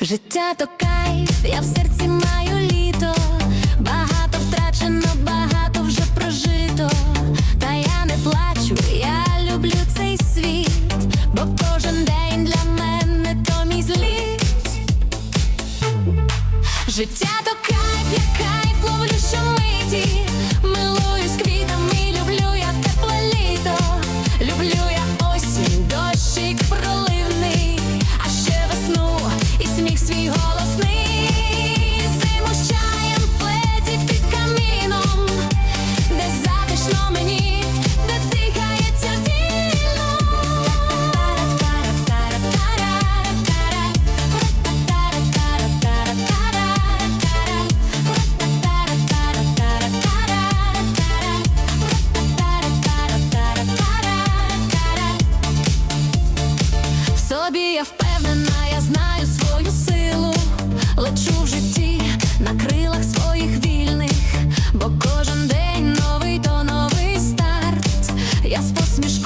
Життя то кайф, я в серці Життя то кайф, я кайф, ловлю щомиті я впевнена, я знаю свою силу, лечу в житті на крилах своїх вільних, бо кожен день новий то новий старт. Я з посмішкою